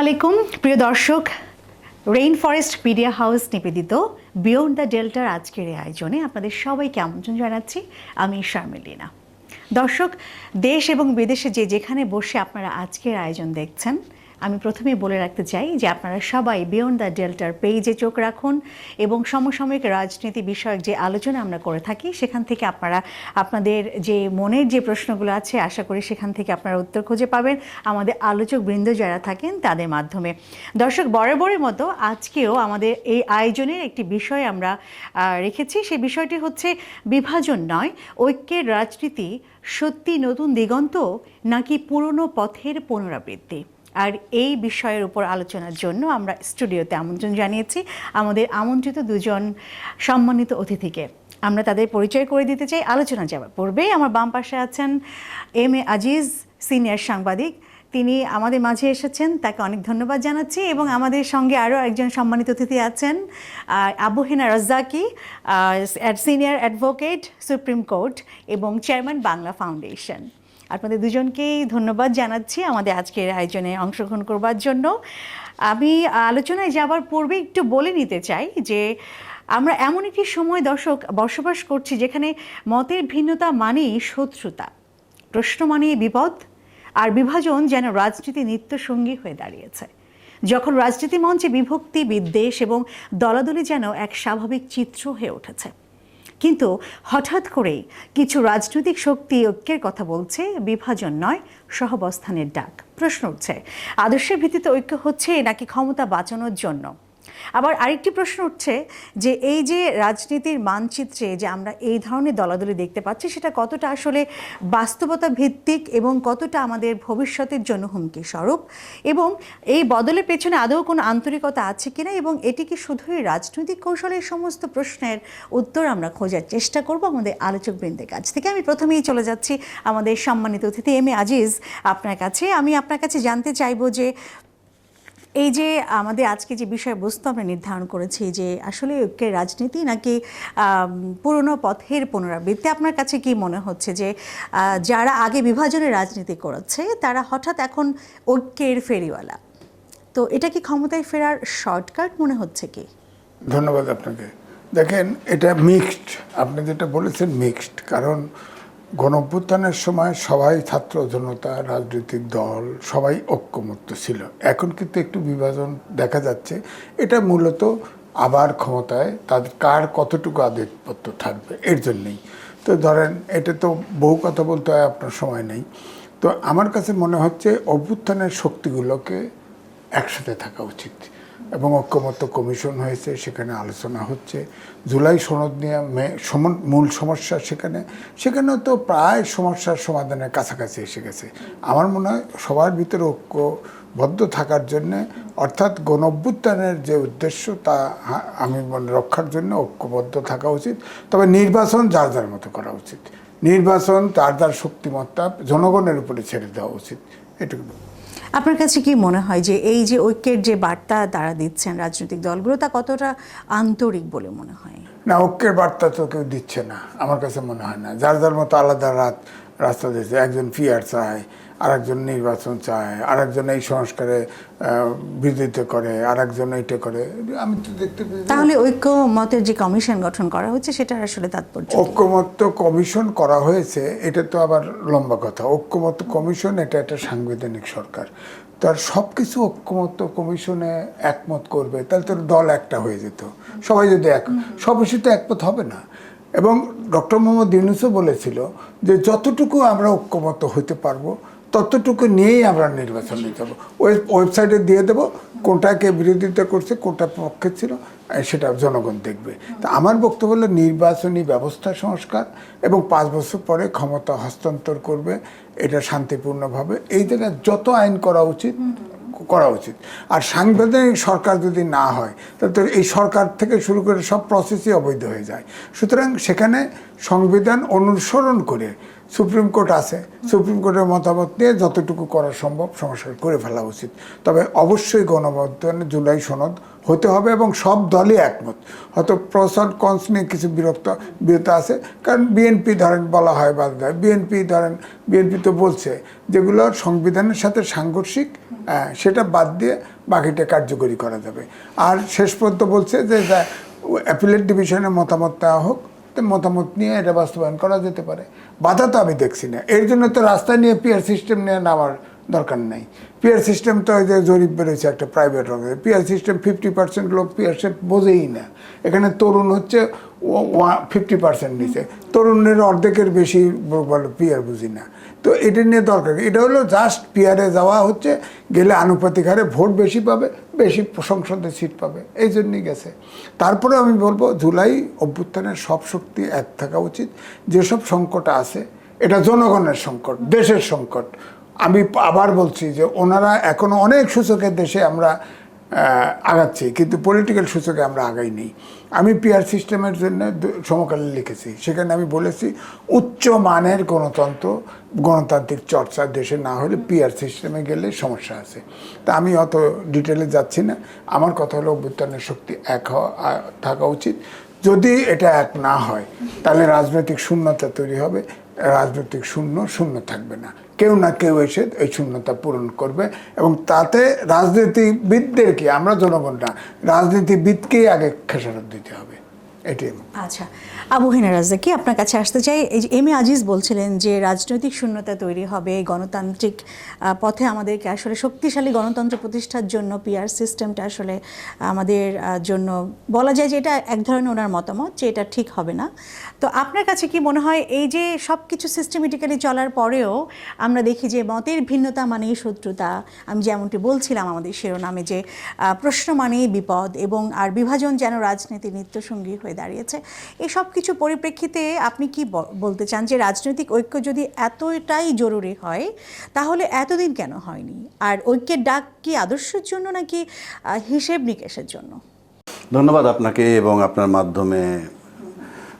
আলাইকুম। প্রিয় দর্শক রেইন ফরেস্ট মিডিয়া হাউস নিবেদিত বিয়ন্ড দ্য ডেল্টার আজকের এই আয়োজনে আপনাদের সবাইকে আমন্ত্রণ জানাচ্ছি। আমি শারমিলিনা। দর্শক, দেশ এবং বিদেশে যে যেখানে বসে আপনারা আজকের আয়োজন দেখছেন আমি প্রথমেই বলে রাখতে চাই যে আপনারা সবাই বিয়ন্ড দ্য ডেল্টার পেজে চোখ রাখুন এবং সমসাময়িক রাজনীতি বিষয়ক যে আলোচনা আমরা করে থাকি, সেখান থেকে আপনারা আপনাদের যে মনের যে প্রশ্নগুলো আছে, আশা করি সেখান থেকে আপনারা উত্তর খুঁজে পাবেন। আমাদের আলোচক বৃন্দ যারা থাকেন, তাদের মাধ্যমে। দর্শক, বরাবরের মতো আজকেও আমাদের এই আয়োজনের একটি বিষয় আমরা রেখেছি। সেই বিষয়টি হচ্ছে বিভাজন নয়, ঐক্যের রাজনীতি সত্যি নতুন দিগন্ত নাকি পুরনো পথের পুনরাবৃত্তি? আর এই বিষয়ের উপর আলোচনার জন্য আমরা স্টুডিওতে আমন্ত্রণ জানিয়েছি আমাদের আমন্ত্রিত দুজন সম্মানিত অতিথিকে। আমরা তাদের পরিচয় করে দিতে চাই। আলোচনা যাওয়ার পূর্বেই আমার বাম পাশে আছেন এম এ আজিজ, সিনিয়র সাংবাদিক। তিনি আমাদের মাঝে এসেছেন, তাকে অনেক ধন্যবাদ জানাচ্ছি এবং আমাদের সঙ্গে আরও একজন সম্মানিত অতিথি আছেন Abu Hena Razzaqi senior advocate supreme court এবং চেয়ারম্যান বাংলা ফাউন্ডেশন আপনাদের দুজনকেই ধন্যবাদ জানাচ্ছি আমাদের আজকের আয়োজনে অংশগ্রহণ করবার জন্য। আমি আলোচনায় যাবার পূর্বে একটু বলে নিতে চাই যে, আমরা এমন একটি সময় দর্শক বসবাস করছি যেখানে মতের ভিন্নতা মানেই শত্রুতা। প্রশ্ন মানেই বিপদ, আর বিভাজন যেন রাজনীতি নিত্য সঙ্গী হয়ে দাঁড়িয়েছে। যখন রাজনীতি মঞ্চে বিভক্তি, বিদ্বেষ এবং দলাদলি যেন এক স্বাভাবিক চিত্র হয়ে উঠেছে। কিন্তু হঠাৎ করেই কিছু রাজনৈতিক শক্তি ঐক্যের কথা বলছে, বিভাজন নয়, সহবস্থানের ডাক। প্রশ্ন উঠছে, আদর্শের ভিত্তিতে ঐক্য হচ্ছে নাকি ক্ষমতা বাঁচানোর জন্য? আবার আরেকটি প্রশ্ন উঠছে যে এই যে রাজনীতির মানচিত্রে যে আমরা এই ধরনের দলাদলি দেখতে পাচ্ছি, সেটা কতটা আসলে বাস্তবতা ভিত্তিক এবং কতটা আমাদের ভবিষ্যতের জন্য হুমকি স্বরূপ? এবং এই বদলের পেছনে আদৌ কোনো আন্তরিকতা আছে কিনা? এবং এটি কি শুধুই রাজনৈতিক কৌশলের সমস্ত প্রশ্নের উত্তর আমরা খোঁজার চেষ্টা করব আমাদের আলোচকবৃন্দের কাছ থেকে? আমি প্রথমেই চলে যাচ্ছি আমাদের সম্মানিত অতিথি এম এ আজিজ আপনার কাছে। আমি আপনার কাছে জানতে চাইব যে এই যে আমাদের আজকে যে বিষয়বস্তু আমরা নির্ধারণ করেছি যে আসলে ঐক্যের রাজনীতি নাকি পুরনো পথের পুনরাবৃত্তি, আপনার কাছে কি মনে হচ্ছে যে যারা আগে বিভাজনের রাজনীতি করেছে, তারা হঠাৎ এখন ঐক্যের ফেরিওয়ালা? তো এটা কি ক্ষমতায় ফেরার শর্টকাট মনে হচ্ছে কি? ধন্যবাদ আপনাকে। দেখেন, এটা মিক্সড। আপনি যেটা বলেছেন মিক্সড। কারণ গণঅভ্যুত্থানের সময় সবাই ছাত্র জনতা, রাজনৈতিক দল, সবাই ঐক্যমত্য ছিল। এখন কিন্তু একটু বিভাজন দেখা যাচ্ছে। এটা মূলত আবার ক্ষমতায় তাদের কার কতটুকু আধিপত্য থাকবে এর জন্যেই। তো ধরেন, এটা তো বহু কথা বলতে হয়, আপনার সময় নেই। তো আমার কাছে মনে হচ্ছে, অভ্যুত্থানের শক্তিগুলোকে একসাথে থাকা উচিত। এবং ঐক্যমত্য কমিশন হয়েছে, সেখানে আলোচনা হচ্ছে। জুলাই সনদ নিয়ে মূল সমস্যা সেখানে। সেখানেও তো প্রায় সমস্যার সমাধানের কাছাকাছি এসে গেছে। আমার মনে হয় সবার ভিতরে ঐক্যবদ্ধ থাকার জন্যে, অর্থাৎ গণঅভ্যুত্থানের যে উদ্দেশ্য, তা আমি মনে রক্ষার জন্য ঐক্যবদ্ধ থাকা উচিত। তবে নির্বাচন যার যার মতো করা উচিত। নির্বাচন তার যার শক্তিমত্তা জনগণের উপরে ছেড়ে দেওয়া উচিত। এটুকু। আপনার কাছে কি মনে হয় যে এই যে ঐক্যের যে বার্তা তারা দিচ্ছেন রাজনৈতিক দলগুলো, তা কতটা আন্তরিক বলে মনে হয়? না, ঐক্যের বার্তা তো কেউ দিচ্ছে না, আমার কাছে মনে হয় না। যার যার মতো আলাদা রাত, রাস্তা দিচ্ছে একজন ফিয়ার চায় আরেকজন নির্বাচন চায় আরেকজন এই সংস্কারে বিরোধিতা করে আরেকজন এটা করে। আমি তো দেখতে পাই তাহলে ঐক্য মতের যে কমিশন গঠন করা হচ্ছে সেটা আসলে তাৎপর্য কি? ঐক্যমত্য কমিশন করা হয়েছে এটা তো আবার লম্বা কথা। ঐক্যমত্য কমিশন এটা একটা সাংবিধানিক সরকার। তার সব কিছু ঐক্যমত্য কমিশনে একমত করবে তাহলে তোর দল একটা হয়ে যেত। সবাই যদি এক সব ইস্যু তো একমত হবে না। এবং ডক্টর মোহাম্মদ ইউনুসও বলেছিল যে যতটুকু আমরা ঐক্যমত হতে পারব ততটুকু নিয়েই আমরা নির্বাচনে যাব ওই ওয়েবসাইটে দিয়ে দেবো কোনটাকে বিরোধিতা করছে, কোনটা পক্ষে ছিল সেটা জনগণ দেখবে। তা আমার বক্তব্য হলো নির্বাচনী ব্যবস্থা সংস্কার এবং পাঁচ বছর পরে ক্ষমতা হস্তান্তর করবে, এটা শান্তিপূর্ণভাবে। এই জায়গায় যত আইন করা উচিত করা উচিত। আর সাংবিধানিক সরকার যদি না হয়, তাহলে এই সরকার থেকে শুরু করে সব প্রসেসই অবৈধ হয়ে যায়। সুতরাং সেখানে সংবিধান অনুসরণ করে সুপ্রিম কোর্ট আছে। সুপ্রিম কোর্টের মতামত নিয়ে যতটুকু করা সম্ভব সংস্কার করে ফেলা উচিত। তবে অবশ্যই গণবর্ধনে জুলাই সনদ হতে হবে এবং সব দলই একমত। হয়তো প্রসাদ কনস নিয়ে কিছু বিরক্ত বিরত আছে। কারণ বিএনপি ধরেন বলা হয় বাদ দেয়। বিএনপি ধরেন, বিএনপি তো বলছে যেগুলো সংবিধানের সাথে সাংঘর্ষিক সেটা বাদ দিয়ে বাকিটা কার্যকরী করা যাবে। আর শেষ পর্যন্ত বলছে যে অ্যাপিলেট ডিভিশনের মতামত দেওয়া হোক। মতামত নিয়ে এটা বাস্তবায়ন করা যেতে পারে। বাধা তো আমি দেখছি না। এর জন্য তো রাস্তা নিয়ে পিয়ার সিস্টেম নিয়ে নামার দরকার নেই। পিয়ার সিস্টেম তো ওই যে জরিপ বেরোচ্ছে একটা প্রাইভেট রঙের পিয়ার সিস্টেম ফিফটি পার্সেন্ট লোক পিয়ার বোঝেই না। এখানে তরুণ হচ্ছে ফিফটি পার্সেন্ট নিচে। তরুণের অর্ধেকের বেশি পিয়ার বুঝি না। তো এটা নিয়ে দরকার এটা হলো জাস্ট পিয়ারে যাওয়া হচ্ছে, গেলে আনুপাতিক হারে ভোট বেশি পাবে, বেশি সংসদে সিট পাবে, এই জন্যই গেছে। তারপরে আমি বলব, জুলাই অভ্যুত্থানের সব শক্তি এক থাকা উচিত। যেসব সংকট আছে, এটা জনগণের সংকট, দেশের সংকট। আমি আবার বলছি যে ওনারা এখনও অনেক সূচকের দেশে আমরা আগাচ্ছি, কিন্তু পলিটিক্যাল সূচকে আমরা আগাই নেই আমি পিআর সিস্টেমের জন্য সমকালে লিখেছি। সেখানে আমি বলেছি, উচ্চ মানের গণতন্ত্র, গণতান্ত্রিক চর্চা দেশে না হলে পিআর সিস্টেমে গেলে সমস্যা আছে। তা আমি অত ডিটেলে যাচ্ছি না। আমার কথা হলো অভ্যুত্থানের শক্তি এক হওয়া থাকা উচিত। যদি এটা এক না হয়, তাহলে রাজনৈতিক শূন্যতা তৈরি হবে। রাজনৈতিক শূন্য শূন্য থাকবে না। কেউ না কেউ এসে এই শূন্যতা পূরণ করবে এবং তাতে রাজনীতিবিদদেরকে আমরা জনগণরা রাজনীতিবিদকেই আগে খেসারত দিতে হবে। এটি আচ্ছা। আবু হিনা রাজ্জাকি, আপনার কাছে আসতে চাই। এম এ আজিজ বলছিলেন যে রাজনৈতিক শূন্যতা তৈরি হবে, গণতান্ত্রিক পথে আমাদেরকে আসলে শক্তিশালী গণতন্ত্র প্রতিষ্ঠার জন্য পিআর সিস্টেমটা আসলে আমাদের জন্য বলা যায় যে এটা এক ধরনের ওনার মতামত যে এটা ঠিক হবে না। তো আপনার কাছে কি মনে হয় এই যে সব কিছু সিস্টেমেটিক্যালি চলার পরেও আমরা দেখি যে মতের ভিন্নতা মানেই শত্রুতা? আমি যেমনটি বলছিলাম আমাদের শিরোনামে যে প্রশ্ন মানেই বিপদ এবং আর বিভাজন যেন রাজনীতির নিত্যসঙ্গী হয়ে দাঁড়িয়েছে। এই সব কিছু পরিপ্রেক্ষিতে আপনি কি বলতে চান যে রাজনৈতিক ঐক্য যদি এতটাই জরুরি হয় তাহলে এতদিন কেন হয়নি? আর ঐক্যের ডাক কি আদর্শের জন্য নাকি হিসেব নিকেশের জন্য? ধন্যবাদ আপনাকে এবং আপনার মাধ্যমে।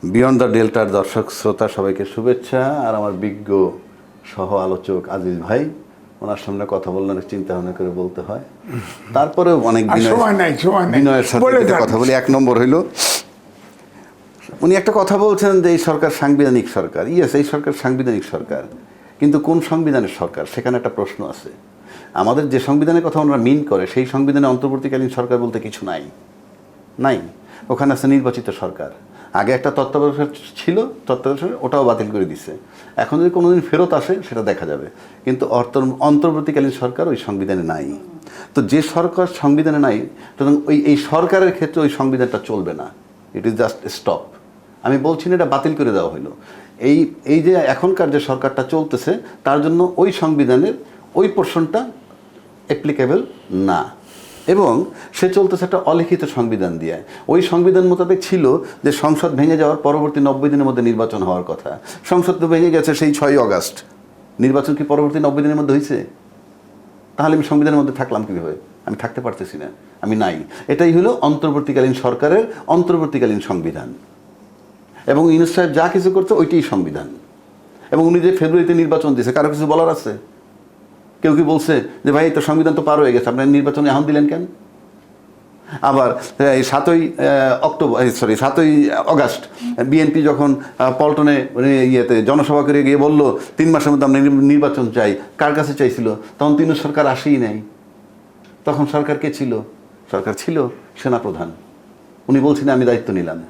বিয়ন্ড দ্য ডেল্টার দর্শক শ্রোতা সবাইকে শুভেচ্ছা। আর আমার বিজ্ঞ সহ আলোচক আজিজ ভাই ওনার সামনে কথা বললে অনেক চিন্তা ভাবনা করে বলতে হয়। তারপরেও অনেক আর বিনয়- সময় নাই, সময় নাই। বিনয়ের সাথে। কথা বলি এক নম্বর হইল উনি একটা কথা বলছেন যে এই সরকার সাংবিধানিক সরকার। ইয়েস এই সরকার সাংবিধানিক সরকার। কিন্তু কোন সংবিধানের সরকার? সেখানে একটা প্রশ্ন আছে। আমাদের যে সংবিধানের কথা ওনারা মিন করে, সেই সংবিধানে অন্তর্বর্তীকালীন সরকার বলতে কিছু নাই। নাই। ওখানে আছে নির্বাচিত সরকার। আগে একটা তত্ত্বাবধায়ক ছিল, তত্ত্বাবধায়ক ওটাও বাতিল করে দিছে। এখন যদি কোনোদিন ফেরত আসে, সেটা দেখা যাবে। কিন্তু অর্ত- অন্তর্বর্তীকালীন সরকার ওই সংবিধানে নাই। তো যে সরকার সংবিধানে নাই, সুতরাং ওই, এই সরকারের ক্ষেত্রে ওই সংবিধানটা চলবে না। ইট ইজ জাস্ট স্টপ আমি বলছি না, এটা বাতিল করে দেওয়া হলো এই এই যে এখনকার যে সরকারটা চলতেছে, তার জন্য ওই সংবিধানের ওই পোর্শনটা অ্যাপ্লিকেবল না। এবং সে চলতেছে একটা অলিখিত সংবিধান দিয়ে। ওই সংবিধান মোতাবেক ছিল যে সংসদ ভেঙে যাওয়ার পরবর্তী নব্বই দিনের মধ্যে নির্বাচন হওয়ার কথা। সংসদ তো ভেঙে গেছে সেই ছয়ই অগাস্ট। নির্বাচন কি পরবর্তী নব্বই দিনের মধ্যে হয়েছে তাহলে আমি সংবিধানের মধ্যে থাকলাম কীভাবে? আমি থাকতে পারতেছি না। আমি নাই। এটাই হলো অন্তর্বর্তীকালীন সরকারের অন্তর্বর্তীকালীন সংবিধান। এবং ইউনুস সাহেব যা কিছু করছে, ওইটাই সংবিধান। এবং উনি যে ফেব্রুয়ারিতে নির্বাচন দিয়েছে, কারও কিছু বলার আছে? কেউ কি বলছে যে, ভাই তো সংবিধান তো পার হয়ে গেছে, আপনার নির্বাচনে এখন দিলেন কেন? আবার, এই সাতই অক্টোবর সরি সাতই অগাস্ট, বিএনপি যখন পল্টনে মানে ইয়েতে, জনসভা করে গিয়ে বলল, তিন মাসের মধ্যে আমরা নির- নির্বাচন চাই। কার কাছে চাইছিল? তখন তিন সরকার আসেই নাই। তখন সরকার কে ছিল? সরকার ছিল সেনাপ্রধান। উনি বলছেন, আমি দায়িত্ব নিলাম।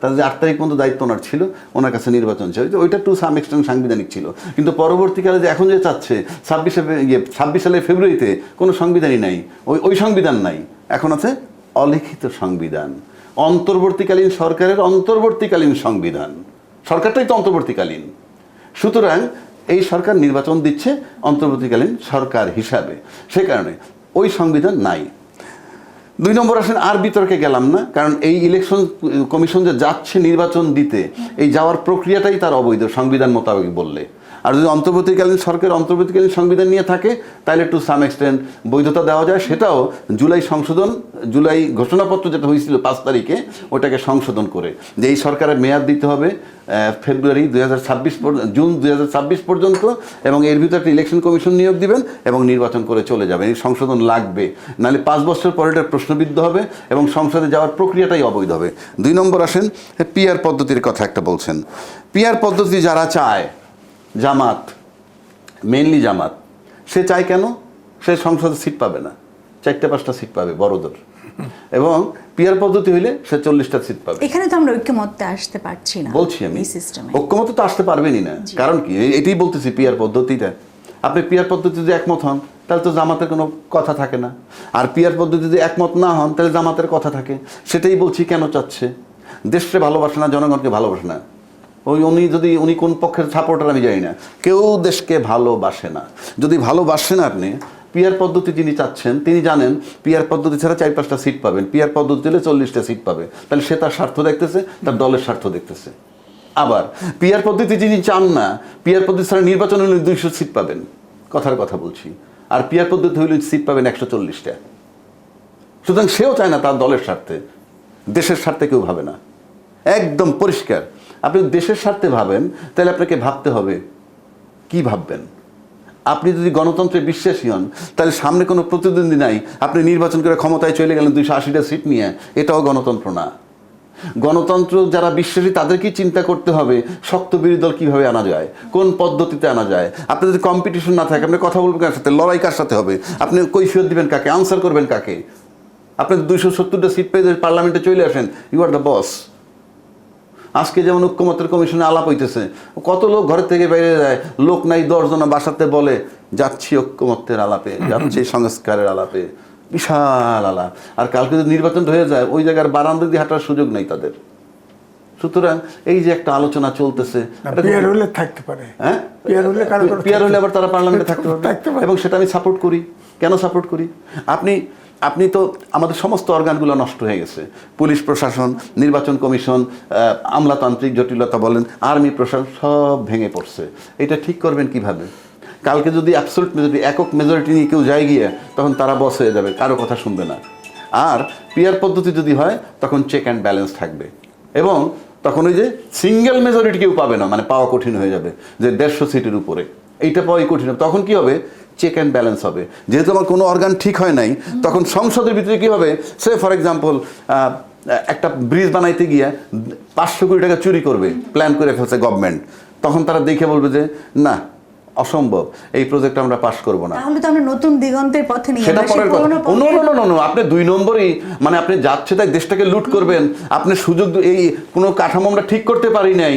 তার যে আট তারিখ পর্যন্ত দায়িত্ব ওনার ছিল, ওনার কাছে নির্বাচন ছিল ওইটা টু সাম এক্সটেন্ট সাংবিধানিক ছিল। কিন্তু পরবর্তীকালে যে এখন যে চাচ্ছে, ছাব্বিশে ইয়ে ছাব্বিশ সালের ফেব্রুয়ারিতে কোনো সংবিধানই নাই। ওই ওই সংবিধান নাই। এখন আছে অলিখিত সংবিধান। অন্তর্বর্তীকালীন সরকারের অন্তর্বর্তীকালীন সংবিধান। সরকারটাই তো অন্তর্বর্তীকালীন। সুতরাং এই সরকার নির্বাচন দিচ্ছে অন্তর্বর্তীকালীন সরকার হিসাবে। সে কারণে ওই সংবিধান নাই। দুই নম্বর আসেন, আর বিতর্কে গেলাম না, কারণ এই ইলেকশন কমিশন যে যাচ্ছে নির্বাচন দিতে, এই যাওয়ার প্রক্রিয়াটাই তার অবৈধ, সংবিধান মোতাবেক বললে। আর যদি অন্তর্বর্তীকালীন সরকার অন্তর্বর্তীকালীন সংবিধান নিয়ে থাকে, তাহলে টু সাম এক্সটেন্ট বৈধতা দেওয়া যায়। সেটাও জুলাই সংশোধন, জুলাই ঘোষণাপত্র যেটা হয়েছিল পাঁচ তারিখে, ওটাকে সংশোধন করে। যে এই সরকারের মেয়াদ দিতে হবে ফেব্রুয়ারি দুই হাজার ছাব্বিশ জুন দুই হাজার ছাব্বিশ পর্যন্ত, এবং এর ভিতরে একটা ইলেকশন কমিশন নিয়োগ দিবেন এবং নির্বাচন করে চলে যাবেন। এই সংশোধন লাগবে। নাহলে পাঁচ বছর পরে এটা প্রশ্নবিদ্ধ হবে এবং সংসদে যাওয়ার প্রক্রিয়াটাই অবৈধ হবে। দুই নম্বর আসেন, পিয়ার পদ্ধতির কথা একটা বলছেন। পিয়ার পদ্ধতি যারা চায় জামাত মেনলি জামাত। সে চায় কেন? সে সংসদে সিট পাবে না। চারটে পাঁচটা সিট পাবে বড়দের। এবং পিয়ার পদ্ধতি হইলে সে চল্লিশটা সিট পাবে। এখানে তো আমরা ঐক্যমত্যে আসতে পারছি না বলছি আমি। ঐক্যমত তো আসতে পারবেনই না। কারণ কি? এটাই বলতেছি পিয়ার পদ্ধতিটা। আপনি পিয়ার পদ্ধতি যদি একমত হন তাহলে তো জামাতের কোনো কথা থাকে না। আর পিয়ার পদ্ধতি যদি একমত না হন তাহলে জামাতের কথা থাকে। সেটাই বলছি কেন চাচ্ছে? দেশকে ভালোবাসে না জনগণকে ভালোবাসে না। ওই উনি যদি, উনি কোন পক্ষের সাপোর্টার আমি জানি না। কেউ দেশকে ভালোবাসে না। যদি ভালোবাসেন আপনি, পিয়ার পদ্ধতি যিনি চাচ্ছেন, তিনি জানেন পিয়ার পদ্ধতি ছাড়া চার পাঁচটা সিট পাবেন। পিয়ার পদ্ধতি হলে চল্লিশটা সিট পাবে। তাহলে সে তার স্বার্থ দেখতেছে, তার দলের স্বার্থ দেখতেছে। আবার, পিয়ার পদ্ধতি যিনি চান না, পিয়ার পদ্ধতি ছাড়া নির্বাচনে হলে দুইশো সিট পাবেন। কথার কথা বলছি। আর পিয়ার পদ্ধতি হইলে সিট পাবেন একশো চল্লিশটা। সুতরাং সেও চায় না তার দলের স্বার্থে। দেশের স্বার্থে কেউ ভাবে না। একদম পরিষ্কার। আপনি দেশের স্বার্থে ভাবেন, তাহলে আপনাকে ভাবতে হবে, কি ভাববেন? আপনি যদি গণতন্ত্রে বিশ্বাসী হন, তাহলে সামনে কোনো প্রতিদ্বন্দ্বী নাই, আপনি নির্বাচন করে ক্ষমতায় চলে গেলেন দুইশো আশিটা সিট নিয়ে, এটাও গণতন্ত্র না। গণতন্ত্র যারা বিশ্বাসী, তাদেরকেই চিন্তা করতে হবে, শক্ত বিরোধী দল কীভাবে আনা যায়, কোন পদ্ধতিতে আনা যায়। আপনি যদি কম্পিটিশন না থাকে, আপনি কথা বলবেন কার সাথে, লড়াই কার সাথে হবে, আপনি কৈফিয়ত দিবেন কাকে আনসার করবেন কাকে? আপনি দুইশো সত্তরটা সিট পেয়ে পার্লামেন্টে চলে আসেন ইউ আর দ্য বস আজকে যেমন ঐক্যমতের কমিশনে আলাপ হইতেছে কত লোক ঘরের থেকে বাইরে যায় লোক নাই দশজন বাসাতে বলে যাচ্ছি ঐক্যমত্যের আলাপে যাচ্ছি সংস্কারের আলাপে। বিশাল আলাপ। আর কালকে যদি নির্বাচন হয়ে যায় ওই জায়গার বারান্দা দিয়ে হাঁটার সুযোগ নেই তাদের। সুতরাং এই যে একটা আলোচনা চলতেছে পিয়ার হলে থাকতে পারে। হ্যাঁ? পিয়ার হলে আবার তারা পার্লামেন্টে থাকতে পারবে। পারে। এবং সেটা আমি সাপোর্ট করি। কেন সাপোর্ট করি? আপনি আপনি তো আমাদের সমস্ত অর্গানগুলো নষ্ট হয়ে গেছে। পুলিশ প্রশাসন, নির্বাচন কমিশন আমলাতান্ত্রিক জটিলতা বলেন, আর্মি প্রশাসন, সব ভেঙে পড়ছে। এটা ঠিক করবেন কীভাবে? কালকে যদি অ্যাবসোলুট মেজরিটি একক মেজরিটি নিয়ে কেউ যায় গিয়ে, তখন তারা বস হয়ে যাবে, কারও কথা শুনবে না। আর পিয়ার পদ্ধতি যদি হয়, তখন চেক অ্যান্ড ব্যালেন্স থাকবে। এবং তখন ওই যে সিঙ্গেল মেজরিটি কেউ পাবে না মানে পাওয়া কঠিন হয়ে যাবে, যে দেড়শো সিটের উপরে। এইটা পাওয়াই কঠিন তখন কি হবে? চেক অ্যান্ড ব্যালেন্স হবে। যেহেতু আমার কোনো অর্গান ঠিক হয় নাই তখন সংসদের ভিতরে কি হবে? সে ফর এক্সাম্পল একটা ব্রিজ বানাইতে গিয়ে পাঁচশো কোটি টাকা চুরি করবে প্ল্যান করে ফেলছে গভর্নমেন্ট তখন তারা দেখে বলবে যে না অসম্ভব এই প্রজেক্ট আমরা পাশ করব না। তাহলে তো আমরা নতুন দিগন্তের পথে নিয়ে সেটা পরের কথা। আপনি দুই নম্বরই মানে আপনি যাচ্ছে তাই দেশটাকে লুট করবেন আপনি সুযোগ এই কোনো কাঠামো আমরা ঠিক করতে পারি নাই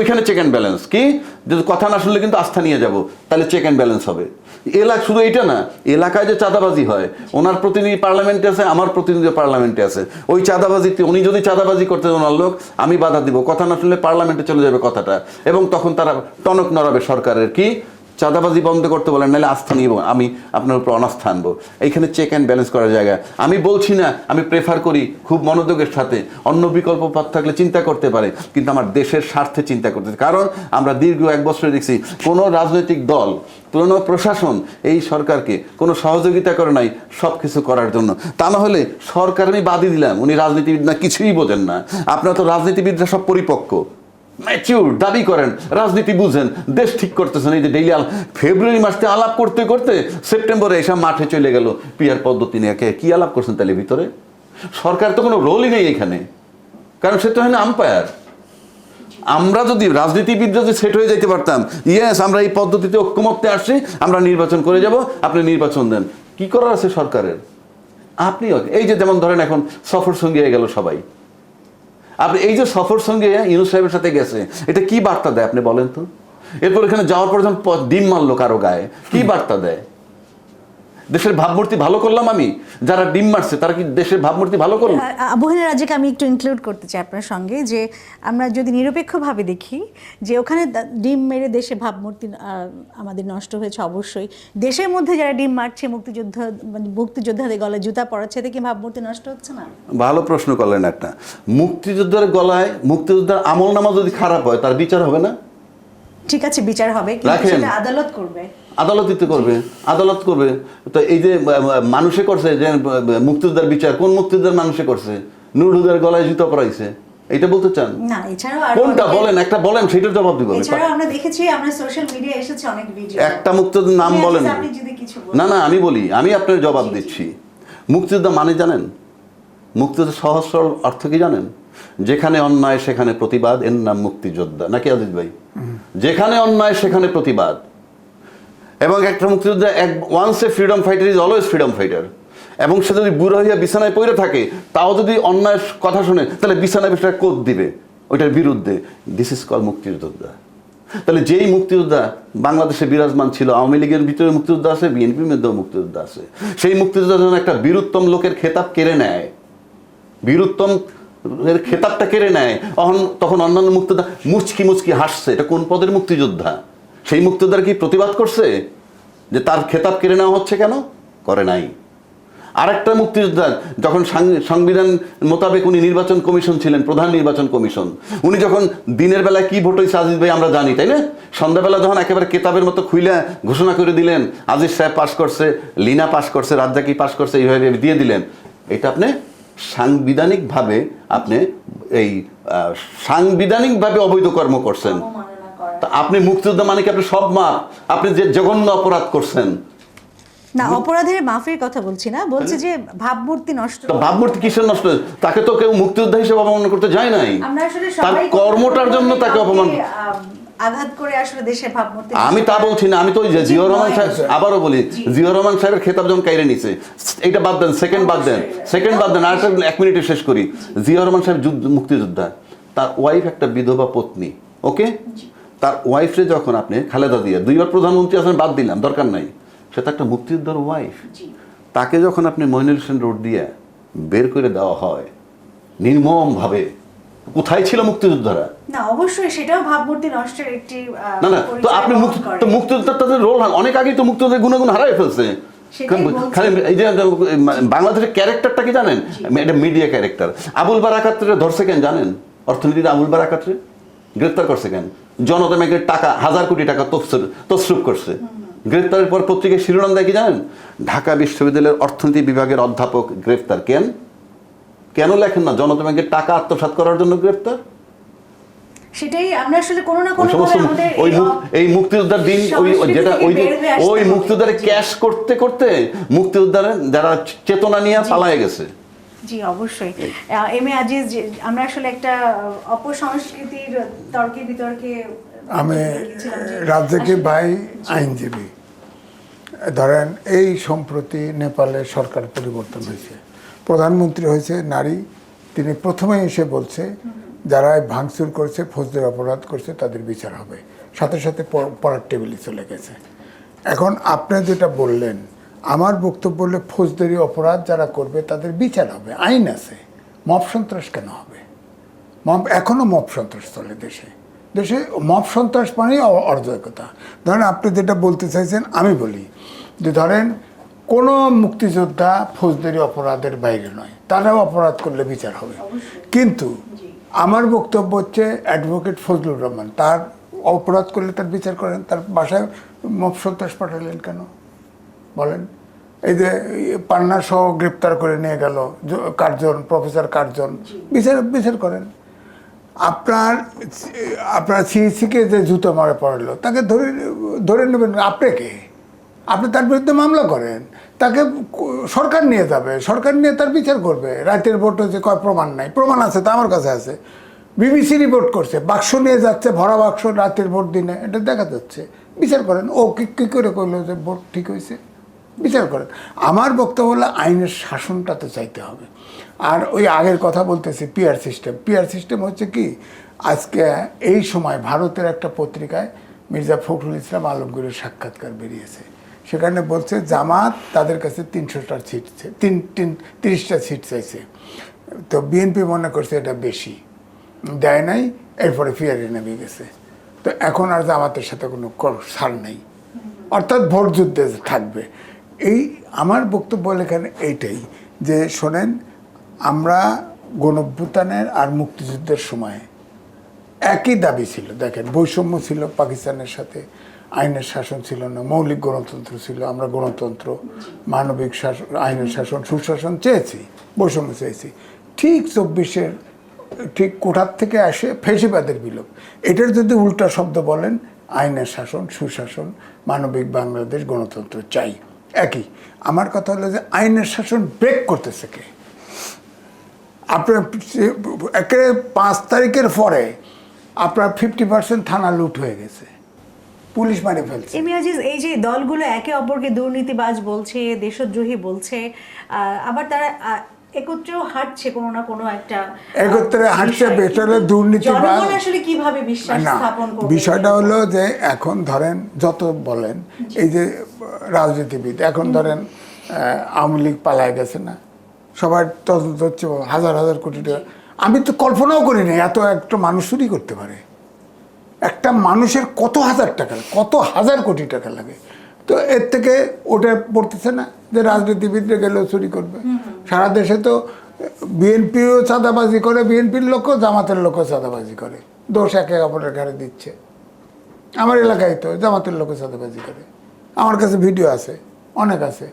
ওইখানে চেক অ্যান্ড ব্যালেন্স কি? যদি কথা না শুনলে কিন্তু আস্থা নিয়ে যাব তাহলে চেক অ্যান্ড ব্যালেন্স হবে। এলাকা শুধু এটা না, এলাকায় যে চাঁদাবাজি হয়, ওনার প্রতিনিধি পার্লামেন্টে আছে, আমার প্রতিনিধি পার্লামেন্টে আছে। ওই চাঁদাবাজিতে, উনি যদি চাঁদাবাজি করতে ওনার লোক, আমি বাধা দিব। কথা না শুনলে পার্লামেন্টে চলে যাবে কথাটা। এবং তখন তারা টনক নড়াবে সরকারের কি? চাঁদাবাজি বন্ধ করতে বলেন, নাহলে আস্থা নিব আমি আপনার উপর অনাস্থা আনব। এইখানে চেক অ্যান্ড ব্যালেন্স করার জায়গা। আমি বলছি না, আমি প্রেফার করি খুব মনোযোগের সাথে, অন্য বিকল্প পথ থাকলে চিন্তা করতে পারে, কিন্তু আমার দেশের স্বার্থে চিন্তা করতে কারণ আমরা দীর্ঘ এক বছরে দেখছি, কোনো রাজনৈতিক দল, কোনো প্রশাসন এই সরকারকে কোনো সহযোগিতা করে নাই সব কিছু করার জন্য। তা না হলে সরকার আমি বাদই দিলাম, উনি রাজনীতিবিদ না, কিছুই বোঝেন না। আপনারা তো রাজনীতিবিদরা সব পরিপক্ক। ম্যাচিউর দাবি করেন, রাজনীতি বুঝেন, দেশ ঠিক করতেছেন। এই যে ডেইলি ফেব্রুয়ারি মাসে আলাপ করতে করতে সেপ্টেম্বরে এসে মাঠে চলে গেল পিয়ার পদ্ধতি নিয়ে। কে আলাপ করছেন তাহলে ভিতরে? সরকার তো কোনো রোলই নেই এখানে। কারণ সে তো হয় না আম্পায়ার আমরা যদি রাজনীতিবিদ যদি সেট হয়ে যেতে পারতাম ইয়েস আমরা এই পদ্ধতিতে ঐক্যমত্যে আসছি, আমরা নির্বাচন করে যাব, আপনি নির্বাচন দেন। কি করার আছে সরকারের? আপনিও এই যে যেমন ধরেন এখন সফর সঙ্গী হয়ে গেল সবাই। আপনি এই যে সফর সঙ্গে ইউনুস সাহেবের সাথে গেছে, এটা কি বার্তা দেয় আপনি বলেন তো? এরপর এখানে যাওয়ার পর যখন ডিম মারলো কারও গায়ে, কি বার্তা দেয়? দেশের ভাবমূর্তি ভালো করলাম আমি যারা ডিম মারছে তারা কি দেশের ভাবমূর্তি ভালো করল? আ- আবহাওয়া রাজ্যকে আমি একটু ইনক্লুড করতে চাই আপনার সঙ্গে যে আমরা যদি নিরপেক্ষভাবে দেখি যে ওখানে ডিম মেরে দেশে ভাবমূর্তি আমাদের নষ্ট হয়েছে অবশ্যই। দেশের মধ্যে যারা ডিম মারছে মুক্তিযুদ্ধ মানে মুক্তিযোদ্ধাদের গলায় জুতা পড়াচ্ছে এতে কি ভাবমূর্তি নষ্ট হচ্ছে না? ভালো প্রশ্ন করলেন একটা। মুক্তিযোদ্ধার গলায় মুক্তিযোদ্ধার আমল নামা যদি খারাপ হয় তার বিচার হবে না? ঠিক আছে বিচার হবে কিন্তু সেটা আদালত করবে। আদালতই তো করবে আদালত করবে। তো এই যে মানুষে করছে যে মুক্তিযোদ্ধার বিচার কোন মুক্তিযোদ্ধার মানুষে করছে? নুর হুদার গলায় জুতো পরাইছে। এইটা বলতে চান? না এছাড়াও কোনটা? বলেন একটা বলেন সেটার জবাব দিব এছাড়াও আমরা দেখেছি আমরা সোশ্যাল মিডিয়া এসেছে অনেক ভিডিও একটা মুক্তিযোদ্ধার নাম বলেন। আপনি যদি কিছু বলেন। না না আমি বলি আমি আপনার জবাব। দিচ্ছি। মুক্তিযোদ্ধা মানে জানেন? মুক্তিযোদ্ধা সহজ সরল অর্থ কি জানেন? যেখানে অন্যায় সেখানে প্রতিবাদ এর নাম মুক্তিযোদ্ধা। নাকি আজিজ ভাই? যেখানে অন্যায় সেখানে প্রতিবাদ। এবং একটা মুক্তিযোদ্ধা এক once a freedom fighter is always freedom fighter এবং সে যদি বুড়ো হইয়া বিছানায় পড়ে থাকে, তাও যদি অন্যায় কথা শুনে, তাহলে বিছানায় বসে কোদ দিবে। ওইটার বিরুদ্ধে দিস ইজ কল মুক্তিযোদ্ধা। তাহলে যেই মুক্তিযোদ্ধা বাংলাদেশে বিরাজমান ছিল, আওয়ামী লীগের ভিতরে মুক্তিযোদ্ধা আছে, বিএনপির মধ্যেও মুক্তিযোদ্ধা আছে। সেই মুক্তিযোদ্ধা যখন একটা বীরুত্তম লোকের খেতাব কেড়ে নেয়। বীরুত্তম এর খেতাবটা কেড়ে নেয়। তখন তখন অন্যান্য মুক্তিযোদ্ধা মুচকি মুচকি হাসছে। এটা কোন পদের মুক্তিযোদ্ধা? সেই মুক্তিযোদ্ধার কি প্রতিবাদ করছে? যে তার খেতাব কেড়ে নেওয়া হচ্ছে কেন? করে নাই। আরেকটা মুক্তিযোদ্ধা, যখন সংবিধান মোতাবেক উনি নির্বাচন কমিশন ছিলেন, প্রধান নির্বাচন কমিশন, উনি যখন দিনের বেলায় কি ভোট হয়েছে আজিজ ভাই আমরা জানি, তাই না? সন্ধ্যাবেলা যখন একেবারে কেতাবের মতো খুইলা ঘোষণা করে দিলেন, আজিজ সাহেব পাশ করছে, লিনা পাশ করছে, রাজ্জাকি পাশ করছে, এইভাবে দিয়ে দিলেন। এটা আপনি সাংবিধানিকভাবে আপনি এই সাংবিধানিকভাবে অবৈধ কর্ম করছেন। আপনি মুক্তিযোদ্ধা মানে কি আপনি সব মাপ? আপনি যে জঘন্য অপরাধ করছেন। না অপরাধের মাফির কথা বলছি না বলছে যে ভাবমূর্তি নষ্ট। ভাবমূর্তি কিসের নষ্ট? তাকে তো কেউ মুক্তিযোদ্ধা হিসেবে অপমান করতে যায় নাই। তার কর্মটার জন্য তাকে অপমান আঘাত করে আসলে দেশের ভাবমূর্তি আমি তা বলছি না আমি তো ওই যে উচিত রহমান সাহেব আবারও বলি জিও রহমান সাহেবের খেতাব যখন কাইরে নিছে এটা বাদ দেন সেকেন্ড বাদ দেন সেকেন্ড বাদ দেন আর এক মিনিটে শেষ করি। জিও রহমান সাহেব যুদ্ধ মুক্তিযোদ্ধা তার ওয়াইফ একটা বিধবা পত্নী ওকে তার ওয়াইফরে যখন আপনি খালেদা দিয়ে দুইবার প্রধানমন্ত্রী আছেন বাদ দিলাম দরকার নাই। সে তো একটা মুক্তিযোদ্ধার ওয়াইফ তাকে যখন আপনি মইনুল হোসেন রোড দিয়ে বের করে দেওয়া হয় নির্মম ভাবে কোথায় ছিল মুক্তিযোদ্ধারা? না অবশ্যই সেটাও ভাবমূর্তি নষ্টের একটি না না তো আপনি বহন মুক্তি করে। তো মুক্তিযোদ্ধা তাদের রোল অনেক আগেই তো মুক্তিযোদ্ধার গুণাগুণ হারাই ফেলছে। খালি এই যে বাংলাদেশের ক্যারেক্টারটা কি জানেন? এটা মিডিয়া ক্যারেক্টার আবুল বারাকাতরে ধরছে কেন জানেন? অর্থনীতিতে আবুল বারাকাতরে? গ্রেফতার করছে কেন? জনতা ব্যাংকের টাকা হাজার কোটি টাকা তফসিল- তসরুপ করছে। গ্রেফতারের পর পত্রিকায় শিরোনাম দেয় কি জানেন? ঢাকা বিশ্ববিদ্যালয়ের অর্থনীতি বিভাগের অধ্যাপক গ্রেফতার কেন? কেন লেখেন না? জনতা ব্যাংকের টাকা আত্মসাৎ করার জন্য গ্রেফতার সেটাই আমরা আসলে কোনো না কোনো আমাদের ওই এই মুক্তিযোদ্ধার দিন ওই যেটা ওই যে ওই মুক্তিযোদ্ধারে ক্যাশ করতে করতে মুক্তিযোদ্ধারা যারা চেতনা নিয়ে পালায় গেছে। জি অবশ্যই। এম এ আজিজ আমরা আসলে একটা অপসংস্কৃতির তর্কে বিতর্কে আমি আসলে- ভাই আইনজীবী। ধরেন এই সম্প্রতি নেপালে সরকার পরিবর্তন হয়েছে। প্রধানমন্ত্রী হয়েছে নারী। তিনি প্রথমে এসে বলছে যারা ভাঙচুর করছে ফৌজদারি অপরাধ করছে তাদের বিচার হবে। সাথে সাথে পড়ার টেবিলে চলে গেছে। এখন আপনি যেটা বললেন আমার বক্তব্য হলে ফৌজদারি অপরাধ যারা করবে তাদের বিচার হবে আইন আছে। মব সন্ত্রাস কেন হবে? মব এখনও মব সন্ত্রাস চলে দেশে। দেশে মব সন্ত্রাস মানেই অ- অরাজকতা। ধরেন আপনি যেটা বলতে চাইছেন আমি বলি যে ধরেন কোনো মুক্তিযোদ্ধা ফৌজদারি অপরাধের বাইরে নয় তারাও অপরাধ করলে বিচার হবে। কিন্তু আমার বক্তব্য হচ্ছে অ্যাডভোকেট ফজলুর রহমান তার অপরাধ করলে তার বিচার করেন তার বাসায় মব সন্ত্রাস পাঠালেন কেন? বলেন এই যে পান্না সহ গ্রেপ্তার করে নিয়ে গেল কার্জন প্রফেসর কার্জন। বিচার বিচার করেন। আপনার আপনার সিইসিকে যে জুতো মারে পড়ালো তাকে ধরে ধরে নেবেন আপনি কে? আপনি তার বিরুদ্ধে মামলা করেন। তাকে সরকার নিয়ে যাবে। সরকার নিয়ে তার বিচার করবে। রাতের ভোট হচ্ছে কয় প্রমাণ নাই প্রমাণ আছে তা আমার কাছে আছে। বিবিসি রিপোর্ট করছে বাক্স নিয়ে যাচ্ছে ভরা বাক্স রাতের ভোট দিনে এটা দেখা যাচ্ছে। বিচার করেন। ও কি কী করে করল যে ভোট ঠিক হয়েছে বিচার করেন। আমার বক্তব্য হলো আইনের শাসনটা তো চাইতে হবে। আর ওই আগের কথা বলতেছি পিয়ার সিস্টেম। পিয়ার সিস্টেম হচ্ছে কি, আজকে এই সময় ভারতের একটা পত্রিকায় মির্জা ফখরুল ইসলাম আলমগীরের সাক্ষাৎকার বেরিয়েছে। সেখানে বলছে, জামাত তাদের কাছে তিনশোটা সিট তিন তিন, তিরিশটা সিট চাইছে। তো বিএনপি মনে করছে এটা বেশি। দেয় নাই, এরপরে ফিয়ারে নেমে গেছে। তো এখন আর জামাতের সাথে কোনো ছাড় নেই। অর্থাৎ ভোট যুদ্ধে থাকবে। এই আমার বক্তব্য হলো এখানে এইটাই যে শোনেন, আমরা গণভ্যুত্থানের আর মুক্তিযুদ্ধের সময় একই দাবি ছিল। দেখেন, বৈষম্য ছিল পাকিস্তানের সাথে, আইনের শাসন ছিল না, মৌলিক গণতন্ত্র ছিল, আমরা গণতন্ত্র, মানবিক শাসন আইনের শাসন, সুশাসন চেয়েছি, বৈষম্য চেয়েছি। ঠিক চব্বিশের, ঠিক কোঠার থেকে আসে ফেসিবাদের বিলোপ। এটার যদি উল্টা শব্দ বলেন, আইনের শাসন, সুশাসন, মানবিক বাংলাদেশ গণতন্ত্র চাই। একই। আমার কথা হলো যে আইনের শাসন ব্রেক করতেছে কে? আপনার একে পাঁচ তারিখের পরে আপনার ফিফটি পার্সেন্ট থানা লুট হয়ে গেছে। পুলিশ মারে ফেলছে। এমি আজিজ এই যে দলগুলো একে অপরকে দুর্নীতিবাজ বলছে, দেশদ্রোহী বলছে আবার তারা একত্রেও হাঁটছে কোনো না কোনো একটা একত্রে হাঁটছে জনগণ আসলে কীভাবে বিশ্বাস স্থাপন করবে? বিষয়টা হলো যে এখন ধরেন যত বলেন এই যে রাজনীতিবিদ এখন ধরেন আওয়ামী লীগ পালায় গেছে না সবার তদন্ত হচ্ছে হাজার হাজার কোটি টাকা। আমি তো কল্পনাও করি না এত একটা মানুষ চুরি করতে পারে। একটা মানুষের কত হাজার টাকা কত হাজার কোটি টাকা লাগে। তো এর থেকে ওটা পড়তেছে না যে রাজনীতিবিদরা গেলেও চুরি করবে। সারা দেশে তো বিএনপিও চাঁদাবাজি করে, বিএনপির লোকও জামাতের লোকও চাঁদাবাজি করে। দোষ একে অপরের ঘাড়ে দিচ্ছে। আমার এলাকায় তো জামাতের লোকও চাঁদাবাজি করে। আমার কাছে ভিডিও আছে, অনেক আছে।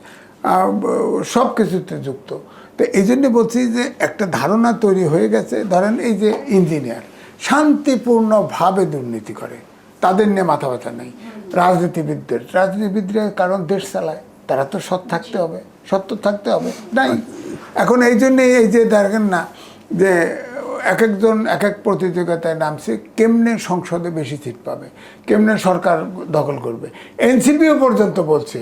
সব কিছুতে যুক্ত। তো এই জন্যে বলছি যে একটা ধারণা তৈরি হয়ে গেছে, ধরেন এই যে ইঞ্জিনিয়ার, শান্তিপূর্ণভাবে দুর্নীতি করে। তাদের নিয়ে মাথা ব্যথা নেই। রাজনীতিবিদদের রাজনীতিবিদরা কারণ দেশ চালায়, তারা তো সৎ থাকতে হবে। সত্য থাকতে হবে। নাই। এখন এই জন্যে এই যে দেখেন না যে এক একজন এক এক প্রতিযোগিতায় নামছে কেমনে সংসদে বেশি সিট পাবে? কেমনে সরকার দখল করবে? এনসিপিও পর্যন্ত বলছে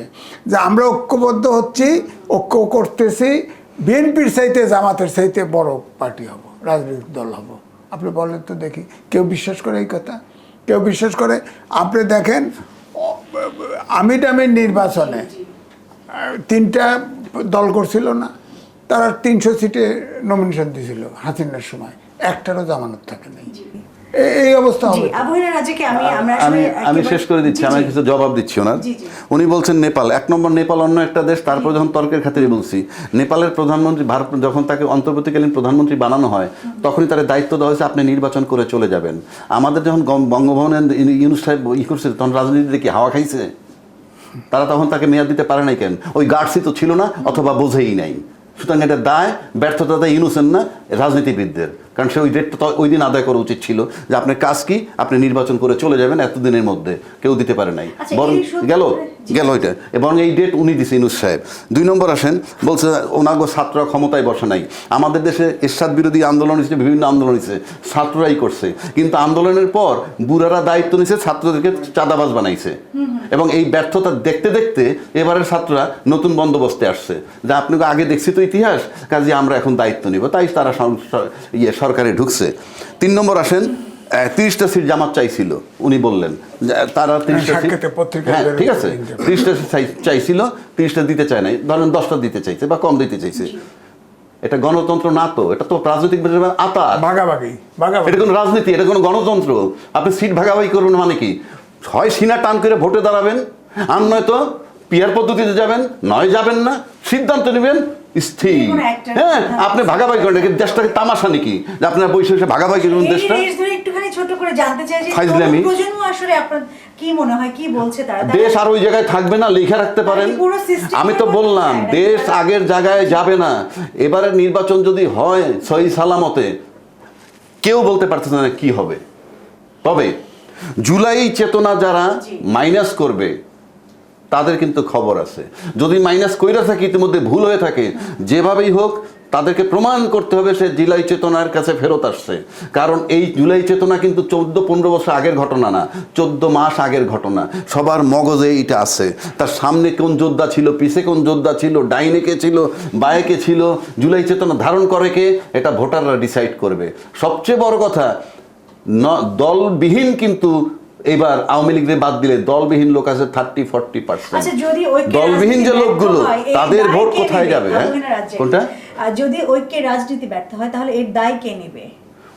যে আমরা ঐক্যবদ্ধ হচ্ছি ঐক্য করতেছি বিএনপির চাইতে জামাতের চাইতে বড় পার্টি হব রাজনৈতিক দল হব। আপনি বলেন তো দেখি কেউ বিশ্বাস করে এই কথা? কেউ বিশ্বাস করে? আপনি দেখেন আমির আমির নির্বাচনে তিনটা দল করছিল না। তারা তিনশো সিটে নমিনেশন দিয়েছিল হাসিনার সময়। একটারও জামানত থাকে নাই। এই অবস্থা হবে। আমি আমি আমি শেষ করে দিচ্ছি আমি কিছু জবাব দিচ্ছি ওনার। উনি বলছেন নেপাল এক নম্বর নেপাল অন্য একটা দেশ তারপর যখন তর্কের খাতিরে বলছি নেপালের প্রধানমন্ত্রী ভারত যখন তাকে অন্তর্বর্তীকালীন প্রধানমন্ত্রী বানানো হয় তখনই তার দায়িত্ব দেওয়া হয়েছে আপনি নির্বাচন করে চলে যাবেন। আমাদের যখন বঙ্গভবনে ইউনুস সাহেব ই করছে তখন রাজনীতিতে কি হাওয়া খাইছে? তারা তখন তাকে মেয়াদ দিতে পারে নাই কেন? ওই গার্ডসই তো ছিল না অথবা বোঝেই নাই। সুতরাং এটা দায় ব্যর্থতা দায় ইউনুসেন না রাজনীতিবিদদের। কারণ সে ওই ডেটটা তো ওই দিন আদায় করা উচিত ছিল যে আপনার কাজ কি? আপনি নির্বাচন করে চলে যাবেন এতদিনের মধ্যে। কেউ দিতে পারে নাই। আচ্ছা, বরং গেল। গেল ওইটা এবং এই ডেট উনি দিছে ইনুস সাহেব। দুই নম্বর আসেন, বলছে, ওনাগো ছাত্ররা ক্ষমতায় বসে নাই। আমাদের দেশে এরশাদ বিরোধী আন্দোলন হয়েছে, বিভিন্ন আন্দোলন হয়েছে, ছাত্ররাই করছে। কিন্তু আন্দোলনের পর বুড়ারা দায়িত্ব নিছে, ছাত্রদেরকে চাঁদাবাজ বানাইছে। এবং এই ব্যর্থতা দেখতে দেখতে এবারের ছাত্ররা নতুন বন্দোবস্তে আসছে। যা আপনাকে আগে দেখছি তো ইতিহাস, কাজে আমরা এখন দায়িত্ব নিব। তাই তারা ইয়ে সরকারে ঢুকছে। তিন নম্বর আসেন তিরিশটা সিট জামাত চাইছিল। উনি বললেন তারা তিরিশটা সিট হ্যাঁ ঠিক আছে। ত্রিশটা চাই- চাইছিল তিরিশটা দিতে চায় নাই। ধরেন দশটা দিতে চাইছে বা কম দিতে চাইছে। এটা গণতন্ত্র না তো এটা তো রাজনৈতিক আতার ভাগাভাগি ভাগাভাগি। এটা কোনো রাজনীতি এটা কোনো গণতন্ত্র। আপনি সিট ভাগাভাগি করবেন মানে কি? হয় সিনা টান করে ভোটে দাঁড়াবেন আর নয়তো পিয়ার পদ্ধতিতে যাবেন নয় যাবেন না সিদ্ধান্ত নেবেন স্থির। হ্যাঁ আপনি ভাগাভাগি করেন দেশটাকে তামাশা নাকি? যে আপনারা বসে ভাগাভাগি করবেন এই দেশটা? ছোট করে জানতে চাই যে প্রজন্ম আসলে আপনার কি মনে হয় কি বলছে তারা? দেশ আর ওই জায়গায় থাকবে না লিখে রাখতে পারেন। আমি তো বললাম দেশ আগের জায়গায় যাবে না। এবারে নির্বাচন যদি হয় সহি সালামতে কেউ বলতে পারতেছে না কি হবে। তবে জুলাই চেতনা যারা মাইনাস করবে তাদের কিন্তু খবর আছে। যদি মাইনাস কইরা থাকে ইতিমধ্যে ভুল হয়ে থাকে। যেভাবেই হোক তাদেরকে প্রমাণ করতে হবে সে জুলাই চেতনার কাছে ফেরত আসছে। কারণ এই জুলাই চেতনা কিন্তু চোদ্দ পনেরো বছর আগের ঘটনা না চোদ্দ মাস আগের ঘটনা। সবার মগজে এইটা আছে। তার সামনে কোন যোদ্ধা ছিল পিছে কোন যোদ্ধা ছিল ডাইনে কে ছিল বায়ে কে ছিল জুলাই চেতনা ধারণ করে কে এটা ভোটাররা ডিসাইড করবে। সবচেয়ে বড় কথা ন- দলবিহীন কিন্তু এবার আওয়ামী লীগের বাদ দিলে দলবিহীন লোক আছে থার্টি ফর্টি পার্সেন্ট। আচ্ছা দলবিহীন যে লোকগুলো তাদের ভোট কোথায় যাবে হ্যাঁ? কোনটা? যদি ঐক্যের রাজনীতি ব্যর্থ হয়, তাহলে এর দায় কে নেবে?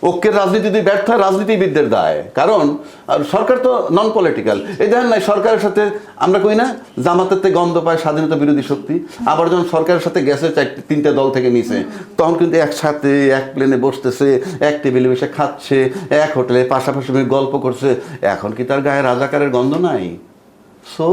ঐক্যের রাজনীতি যদি ব্যর্থ হয়, রাজনীতিবিদদের দায়। কারণ সরকার তো নন পলিটিক্যাল এই দেখেন নাই, সরকারের সাথে আমরা কই না? জামাতের থেকে গন্ধ পায় স্বাধীনতা বিরোধী শক্তি। আবার যখন সরকারের সাথে গেছে চারটে তিনটে দল থেকে নিছে তখন কিন্তু একসাথে, এক প্লেনে বসতেছে, এক টেবিলে বসে খাচ্ছে, এক হোটেলে পাশাপাশি গল্প করছে। এখন কি তার গায়ে রাজাকারের গন্ধ নাই? সো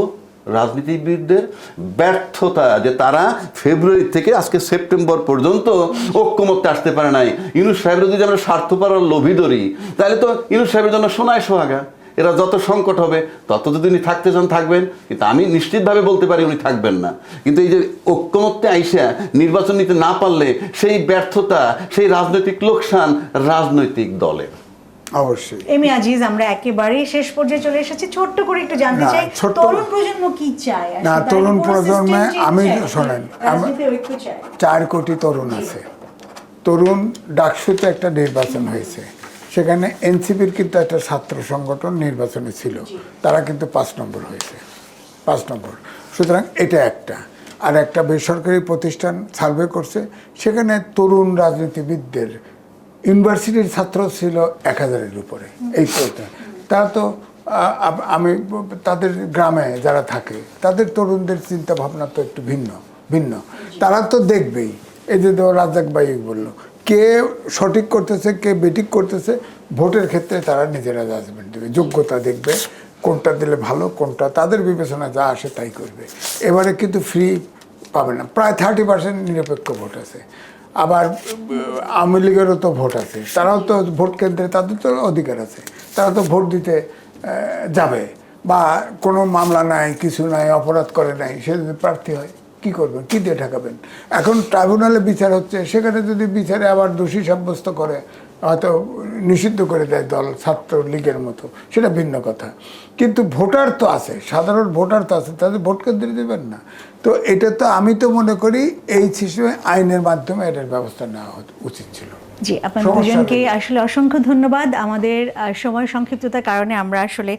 রাজনীতিবিদদের ব্যর্থতা যে তারা ফেব্রুয়ারি থেকে আজকে সেপ্টেম্বর পর্যন্ত ঐক্যমত্যে আসতে পারে নাই। ইনুস সাহেবের যদি আমরা স্বার্থপর লোভী ধরি, তাহলে তো ইনুস সাহেবের জন্য সোনায় সোহাগা। এরা যত সংকট হবে, তত যদি উনি থাকতে চান, থাকবেন। কিন্তু আমি নিশ্চিতভাবে বলতে পারি উনি থাকবেন না। কিন্তু এই যে ঐক্যমত্যে আইসা নির্বাচন নিতে না পারলে, সেই ব্যর্থতা, সেই রাজনৈতিক লোকসান রাজনৈতিক দলের। অবশ্যই। এম আজিজ আমরা একেবারে শেষ পর্যায়ে চলে এসেছি। ছোট্ট করে একটু জানতে চাই তরুণ প্রজন্ম কি চায়? না, তরুণ প্রজন্মে আমি- শোনেন, চার কোটি তরুণ আছে। তরুণ ডাকসুতে একটা নির্বাচন হয়েছে। সেখানে এনসিপির কিন্তু একটা ছাত্র সংগঠন নির্বাচনে ছিল। তারা কিন্তু পাঁচ নম্বর হয়েছে। পাঁচ নম্বর। সুতরাং এটা একটা। আর একটা বেসরকারি প্রতিষ্ঠান সার্ভে করছে। সেখানে তরুণ রাজনীতিবিদদের ইউনিভার্সিটির ছাত্র ছিল এক হাজারের উপরে, এই তো তারা তো, আ- আমি, তাদের গ্রামে যারা থাকে, তাদের তরুণদের চিন্তা ভাবনা তো একটু ভিন্ন ভিন্ন। তারা তো দেখবেই, এই যে তো রাজ্জাক ভাই বলল, কে সঠিক করতেছে, কে বেঠিক করতেছে, ভোটের ক্ষেত্রে তারা নিজেরা জাজমেন্ট দেবে, যোগ্যতা দেখবে, কোনটা দিলে ভালো, কোনটা, তাদের বিবেচনা যা আসে তাই করবে। এবারে কিন্তু ফ্রি পাবে না, প্রায় থার্টি পার্সেন্ট নিরপেক্ষ ভোট আছে। আবার, আওয়ামী লীগেরও তো ভোট আছে। তারাও তো ভোট কেন্দ্রে, তাদের তো অধিকার আছে। তারা তো ভোট দিতে যাবে। বা কোনো মামলা নাই, কিছু নাই, অপরাধ করে নাই, সে যদি প্রার্থী হয়, কি করবেন? কী দিয়ে ঠেকাবেন? এখন ট্রাইব্যুনালে বিচার হচ্ছে, সেখানে যদি বিচারে আবার দোষী সাব্যস্ত করে হয়তো নিষিদ্ধ করে দেয় দল ছাত্র লীগের মতো। সেটা ভিন্ন কথা। কিন্তু ভোটার তো আছে, সাধারণ ভোটার তো আছে, তাদের ভোট কেন্দ্রে দেবেন না। তো এটা তো আমি তো মনে করি, এই সিস্টেমে আইনের মাধ্যমে এটার ব্যবস্থা নেওয়া উচিত ছিল। জি আপনার দুজনকে আসলে অসংখ্য ধন্যবাদ। আমাদের সময় সংক্ষিপ্ততার কারণে আমরা আসলে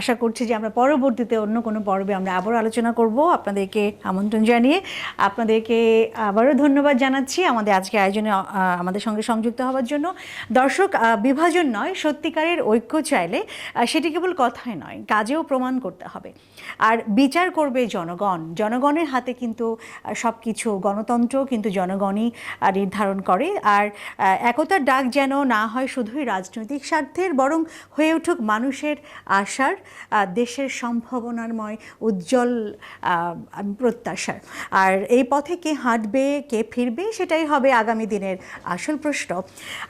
আশা করছি যে আমরা পরবর্তীতে অন্য কোনো পর্বে আমরা আবারও আলোচনা করব। আপনাদেরকে আমন্ত্রণ জানিয়ে আপনাদেরকে আবারও ধন্যবাদ জানাচ্ছি আমাদের আজকে আয়োজনে আমাদের সঙ্গে সংযুক্ত হওয়ার জন্য। দর্শক বিভাজন নয় সত্যিকারের ঐক্য চাইলে সেটি কেবল কথায় নয় কাজেও প্রমাণ করতে হবে। আর বিচার করবে জনগণ। জনগণের হাতে কিন্তু সব কিছু গণতন্ত্র কিন্তু জনগণই নির্ধারণ করে। আর একতার ডাক যেন না হয় শুধুই রাজনৈতিক স্বার্থের, বরং হয়ে উঠুক মানুষের আশার দেশের সম্ভাবনাময়, উজ্জ্বল প্রত্যাশার। আর এই পথে কে হাঁটবে, কে ফিরবে, সেটাই হবে আগামী দিনের আসল প্রশ্ন।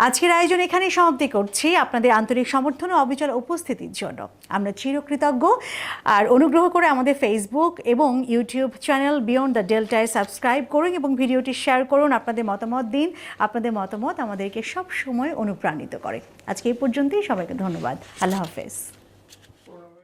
আজকের আয়োজন এখানেই সমাপ্তি করছি। আপনাদের আন্তরিক সমর্থন ও অবিচল উপস্থিতির জন্য। আমরা চিরকৃতজ্ঞ। আর অনুগ্রহ করে আমাদের ফেসবুক এবং ইউটিউব চ্যানেল বিয়ন্ড দ্য ডেল্টায় সাবস্ক্রাইব করুন এবং ভিডিওটি শেয়ার করুন আপনাদের মতামত দিন। আপনাদের মতামত আমাদেরকে সব সময় অনুপ্রাণিত করে। আজকে এই পর্যন্তই সবাইকে ধন্যবাদ। আল্লাহ হাফেজ।